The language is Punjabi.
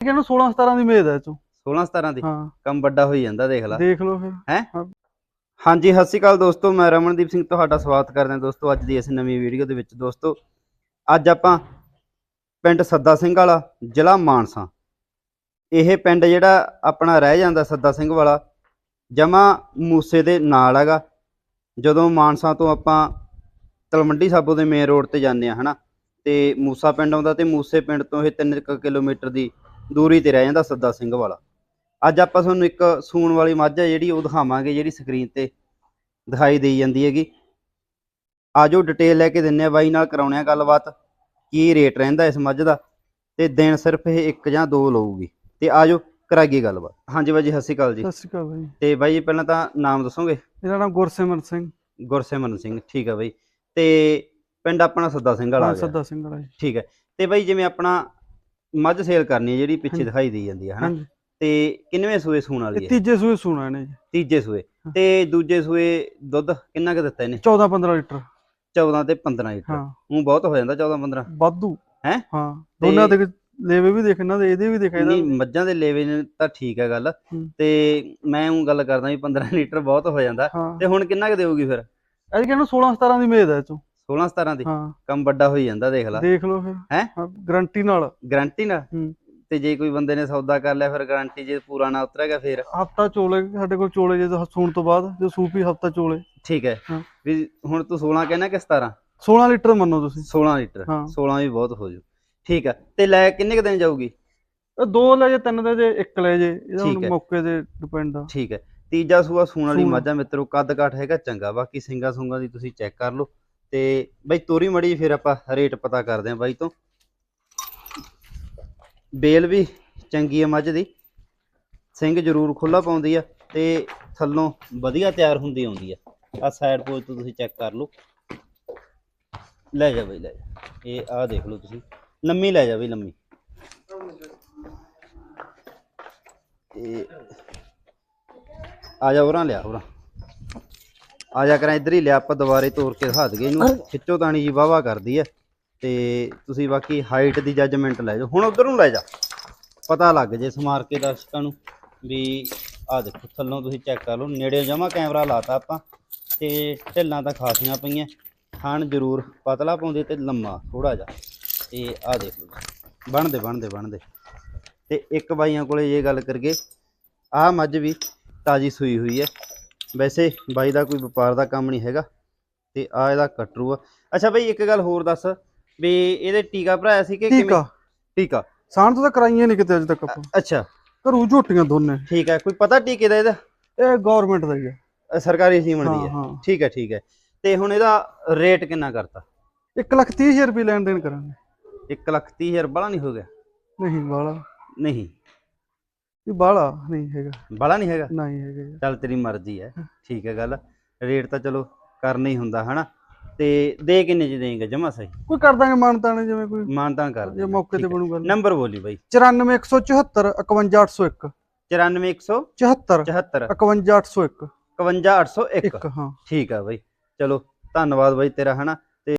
ਕਹਿੰਦਾ 16 17 ਦੀ ਮੇਦ ਹੈ ਇਹ ਚੋਂ। 16 17 ਦੀ? ਹਾਂ। ਕੰਮ ਵੱਡਾ ਹੋਈ ਜਾਂਦਾ ਦੇਖ ਲੈ। ਦੇਖ ਲਓ ਫਿਰ। ਹੈ? ਹਾਂ। ਹਾਂਜੀ ਸਤਿ ਸ਼੍ਰੀ ਅਕਾਲ ਦੋਸਤੋ ਮੈਂ ਰਮਨਦੀਪ ਸਿੰਘ ਤੁਹਾਡਾ ਸਵਾਗਤ ਕਰਦੇ ਹਾਂ ਦੋਸਤੋ ਅੱਜ ਦੀ ਇਸ ਨਵੀਂ ਵੀਡੀਓ ਦੇ ਵਿੱਚ। ਦੋਸਤੋ ਅੱਜ ਆਪਾਂ ਪਿੰਡ ਸੱਦਾ ਸਿੰਘ ਵਾਲਾ ਜ਼ਿਲ੍ਹਾ ਮਾਨਸਾ। ਇਹ ਪਿੰਡ ਜਿਹੜਾ ਆਪਣਾ ਰਹਿ ਜਾਂਦਾ ਸੱਦਾ ਸਿੰਘ ਵਾਲਾ ਜਮਾ ਮੂਸੇ ਦੇ ਨਾਲ ਹੈਗਾ। ਜਦੋਂ ਮਾਨਸਾ ਤੋਂ ਆਪਾਂ ਤਲਮੰਡੀ ਸਾਬੋ ਦੇ ਮੇਨ ਰੋਡ ਤੇ ਜਾਂਦੇ ਆ ਹਨਾ? ਤੇ ਮੂਸਾ ਪਿੰਡ ਆਉਂਦਾ ਤੇ ਮੂਸੇ ਪਿੰਡ ਤੋਂ ਇਹ 3 ਕਿਲੋਮੀਟਰ ਦੀ ਦੂਰੀ ਤੇ ਰਹਿ ਜਾਂਦਾ ਸੱਦਾ ਸਿੰਘ ਵਾਲਾ। ਅੱਜ ਆਪਾਂ ਤੁਹਾਨੂੰ ਇੱਕ ਸੂਣ ਵਾਲੀ ਮੱਝ ਆ ਜਿਹੜੀ ਉਹ ਦਿਖਾਵਾਂਗੇ ਜਿਹੜੀ ਸਕਰੀਨ ਤੇ ਦਿਖਾਈ ਦੇਈ ਜਾਂਦੀ ਹੈਗੀ। ਆਜੋ ਡਿਟੇਲ ਲੈ ਕੇ ਦਿੰਨੇ ਆ ਬਾਈ ਨਾਲ ਕਰਾਉਣੇ ਆ ਗੱਲਬਾਤ ਕੀ ਰੇਟ ਰਹਿੰਦਾ ਇਸ ਮੱਝ ਦਾ। ਤੇ ਦਿਨ ਸਿਰਫ ਇਹ ਇੱਕ ਜਾਂ ਦੋ ਲਊਗੀ। ਤੇ ਆਜੋ ਕਰਾਈਏ ਗੱਲਬਾਤ। ਹਾਂਜੀ ਬਾਈ ਜੀ ਸਤਿ ਸ਼੍ਰੀ ਅਕਾਲ ਜੀ। ਸਤਿ ਸ਼੍ਰੀ ਅਕਾਲ ਬਾਈ। ਤੇ ਬਾਈ ਜੀ ਪਹਿਲਾਂ ਤਾਂ ਨਾਮ ਦੱਸੋਗੇ? ਮੇਰਾ ਨਾਮ ਗੁਰਸਿਮਰਨ ਸਿੰਘ। ਗੁਰਸਿਮਰਨ ਸਿੰਘ ਠੀਕ ਹੈ ਬਾਈ। ਤੇ ਪਿੰਡ ਆਪਣਾ ਸੱਦਾ ਸਿੰਘ ਵਾਲਾ ਹਾਂ ਸੱਦਾ ਸਿੰਘ ਵਾਲਾ ਠੀਕ ਹੈ ਤੇ ਬਾਈ ਜਿਵੇਂ ਆਪਣਾ ਮੱਝ ਸੇਲ ਕਰਨੀ ਹੈ ਜਿਹੜੀ ਪਿੱਛੇ। ਦਿਖਾਈ ਦੇਈ ਜਾਂਦੀ ਹੈ ਹਨਾ? ਤੇ ਕਿੰਨਵੇਂ ਸੂਏ ਸੂਣ ਵਾਲੀ ਹੈ? ਤੀਜੇ ਸੂਏ ਸੁਣਾ ਨੇ ਜੀ। ਤੀਜੇ ਸੂਏ। ਤੇ ਦੂਜੇ ਸੂਏ ਦੁੱਧ ਕਿੰਨਾ ਕੁ ਦਿੱਤਾ ਇਹਨੇ? 14 15 ਲੀਟਰ। 14 ਤੇ 15 ਲੀਟਰ। ਹਾਂ। ਉਹ ਬਹੁਤ ਹੋ ਜਾਂਦਾ 14 15 ਵਾਧੂ। ਹੈਂ? ਹਾਂ। ਦੋਨਾਂ ਦੇ ਲੇਵੇ ਵੀ ਦੇਖ ਇਹਨਾਂ ਦੇ ਇਹਦੇ ਵੀ ਦੇਖ ਇਹਦਾ ਨਹੀਂ। ਮੱਝਾਂ ਦੇ ਲੇਵੇ ਨੇ ਤਾਂ ਠੀਕ ਹੈ ਗੱਲ। ਤੇ ਮੈਂ ਉਹ ਗੱਲ ਕਰਦਾ ਵੀ 15 ਲੀਟਰ ਬਹੁਤ ਹੋ ਜਾਂਦਾ। ਤੇ ਹੁਣ ਕਿੰਨਾ ਕੁ ਦੇਊਗੀ ਫਿਰ? ਇਹ ਕਹਿੰਦਾ 16 17 ਦੀ ਮੇਦ ਹੈ ਚੋਂ। 16 17 ਦੀ ਹਾਂ। ਕੰਮ ਵੱਡਾ ਹੋਈ ਜਾਂਦਾ ਦੇਖ ਲੈ। ਦੇਖ ਲਓ ਫਿਰ। ਹੈਂ? ਗਰੰਟੀ ਨਾਲ। ਗਾਰੰਟੀ ਨਾ ਹੂੰ। ਤੇ ਜੇ ਕੋਈ ਬੰਦੇ ਨੇ ਸੌਦਾ ਕਰ ਲਿਆ ਫਿਰ ਗਾਰੰਟੀ ਜੇ ਪੂਰਾ ਨਾ ਉਤਰੇਗਾ ਫਿਰ? ਹਫਤਾ ਚੋਲੇ ਸਾਡੇ ਕੋਲ ਚੋਲੇ ਜੇ ਸੂਣ ਤੋਂ ਬਾਅਦ ਜੇ ਸੂਪੀ ਹਫਤਾ ਚੋਲੇ। ਠੀਕ ਹੈ। ਵੀ ਹੁਣ ਤੂੰ 16 ਕਹਿਣਾ ਕਿ 17 16 ਲੀਟਰ ਮੰਨੋ ਤੁਸੀਂ। 16 ਲੀਟਰ। ਹਾਂ। 16 ਵੀ ਬਹੁਤ ਹੋ ਜੂ। ਠੀਕ ਹੈ। ਤੇ ਲੈ ਕਿੰਨੇ ਕੁ ਦਿਨ ਜਾਊਗੀ? ਦੋ ਲੈ ਜੇ ਤਿੰਨ ਲੈ ਜੇ ਇੱਕ ਲੈ ਜੇ। ਇਹਦਾ ਹੁਣ। ਮੌਕੇ ਤੇ ਡਿਪੈਂਡ ਆ। ਠੀਕ ਹੈ। ਤੀਜਾ ਸੂਆ ਸੂਣ ਵਾਲੀ। ਮੱਝਾਂ ਮਿੱਤਰੋ ਕੱਦ ਕਾਠ ਹੈਗਾ ਚੰਗਾ। ਬਾਕੀ ਸਿੰਗਾ ਸੁੰਗਾ ਦੀ ਤੁਸੀਂ ਚੈੱਕ ਕਰ ਲਓ। ਤੇ ਬਾਈ ਤੋਰੀ ਮੜੀ ਫਿਰ ਆਪਾਂ ਰੇਟ ਪਤਾ ਕਰਦੇ ਆਂ ਬਾਈ ਤੋਂ। ਬੇਲ ਵੀ ਚੰਗੀ ਆ ਮੱਝ ਦੀ। ਸਿੰਘ ਜ਼ਰੂਰ ਖੁੱਲਾ ਪਾਉਂਦੀ ਆ ਤੇ ਥੱਲੋਂ ਵਧੀਆ ਤਿਆਰ ਹੁੰਦੀ ਆਉਂਦੀ ਆ। ਆ ਸਾਈਡ ਪੋਜ ਤੋਂ ਤੁਸੀਂ ਚੈੱਕ ਕਰ ਲਓ। ਲੈ ਜਾ ਬਈ, ਲੈ ਜਾ। ਇਹ ਆ ਦੇਖ ਲਓ ਤੁਸੀਂ। ਲੰਮੀ ਲੈ ਜਾ ਬਈ, ਲੰਮੀ। ਤੇ ਆ ਜਾ ਉਰਾਂ ਲਿਆ ਉਰਾਂ ਆ ਜਾ ਕਰਾਂ ਇੱਧਰ ਹੀ ਲਿਆ ਆਪਾਂ ਦੁਬਾਰੇ ਤੋੜ ਕੇ ਦਿਖਾ ਦਈਏ ਇਹਨੂੰ। ਖਿੱਚੋ ਤਾਣੀ ਜੀ ਵਾਵਾ ਕਰਦੀ ਹੈ ਤੇ ਤੁਸੀਂ ਬਾਕੀ ਹਾਈਟ ਦੀ ਜੱਜਮੈਂਟ ਲੈ ਜਾਓ। ਹੁਣ ਉਧਰ ਨੂੰ ਲੈ ਜਾ। ਪਤਾ ਲੱਗ ਜੇ ਸਮਾਰ ਕੇ ਦਰਸ਼ਕਾਂ ਨੂੰ ਵੀ ਆ ਦੇਖੋ ਥੱਲੋਂ ਤੁਸੀਂ ਚੈੱਕ ਕਰ ਲਓ। ਨੇੜੇ ਜਮਾ ਕੈਮਰਾ ਲਾਤਾ ਆਪਾਂ ਤੇ ਢਿੱਲਾਂ ਤਾਂ ਖਾਸੀਆਂ ਪਈਆਂ। ਖਾਣ ਜ਼ਰੂਰ ਪਤਲਾ ਪਾਉਂਦੇ ਤੇ ਲੰਮਾ ਥੋੜਾ ਜਿਹਾ। ਤੇ ਆ ਦੇਖ ਬਣਦੇ ਬਣਦੇ ਬਣਦੇ। ਤੇ ਇੱਕ ਬਾਈਆਂ ਕੋਲੇ ਇਹ ਗੱਲ ਕਰਗੇ ਆਹ ਮੱਝ ਵੀ ਤਾਜੀ ਸੂਈ ਹੋਈ ਹੈ ਵੈਸੇ ਬਾਈ ਦਾ ਕੋਈ ਵਪਾਰ ਦਾ ਕੰਮ ਨਹੀਂ ਹੈਗਾ ਤੇ ਆ ਇਹਦਾ ਕਟਰੂ ਆ। ਅੱਛਾ ਬਈ ਇੱਕ ਗੱਲ ਹੋਰ ਦੱਸ ਵੀ ਇਹਦੇ ਟੀਕਾ ਭਰਾਇਆ ਸੀ ਕਿ ਠੀਕ ਆ ਟੀਕਾ। ਸਾਣ ਤੋਂ ਤਾਂ ਕਰਾਈਆਂ ਨਹੀਂ ਕਿਤੇ ਅਜੇ ਤੱਕ ਆਪਾਂ। ਅੱਛਾ। ਘਰੂ ਝੋਟੀਆਂ ਦੋਨੇ। ਠੀਕ ਹੈ ਕੋਈ ਪਤਾ ਟੀਕੇ ਦਾ ਇਹਦਾ? ਇਹ ਗਵਰਨਮੈਂਟ ਦਾ ਹੀ ਹੈ। ਅ, ਸਰਕਾਰੀ ਸੀਮਨ ਦੀ ਹੈ ਹਾਂ। ਠੀਕ ਹੈ ਠੀਕ ਹੈ। ਤੇ ਹੁਣ ਇਹਦਾ ਰੇਟ ਕਿੰਨਾ ਕਰਤਾ? 1 ਲੱਖ 30 ਹਜ਼ਾਰ ਰੁਪਏ ਲੈਣ ਦੇਣ ਕਰਾਂਗੇ। 1 ਲੱਖ ਤੀਹ ਹਜ਼ਾਰ ਬੜਾ ਨਹੀਂ ਹੋ ਗਿਆ? ਨਹੀਂ ਬਾਲਾ ਨਹੀਂ। ਇਹ ਬਾਲਾ ਨਹੀਂ ਹੈਗਾ। ਬੜਾ ਨਹੀਂ ਹੈਗਾ? ਨਹੀਂ ਹੈਗਾ ਯਾਰ। ਚੱਲ ਤੇਰੀ ਮਰਜ਼ੀ ਹੈ। ਠੀਕ ਹੈ ਗੱਲ। ਰੇਟ ਤਾਂ ਚਲੋ ਕਰਨਾ ਹੀ ਹੁੰਦਾ ਹਨਾ? ਤੇ ਦੇ ਕਿੰਨੇ ਚ ਦੇਂਗੇ? ਜਮਾ ਸਹੀ। ਕੋਈ ਕਰ ਦਾਂਗੇ ਮਾਨਤਾ ਨੇ ਜਿਵੇਂ ਕੋਈ। ਮਾਨਤਾਨ ਕਰ ਜੇ ਮੌਕੇ ਤੇ ਬਣੂ ਗੱਲ ਨੰਬਰ ਬੋਲੀ ਬਾਈ। 94174 51801 94174 74 51801 51801 ਇੱਕ ਹਾਂ। ਠੀਕ ਆ ਬਾਈ। ਚਲੋ ਧੰਨਵਾਦ ਬਾਈ ਤੇਰਾ ਹਨਾ?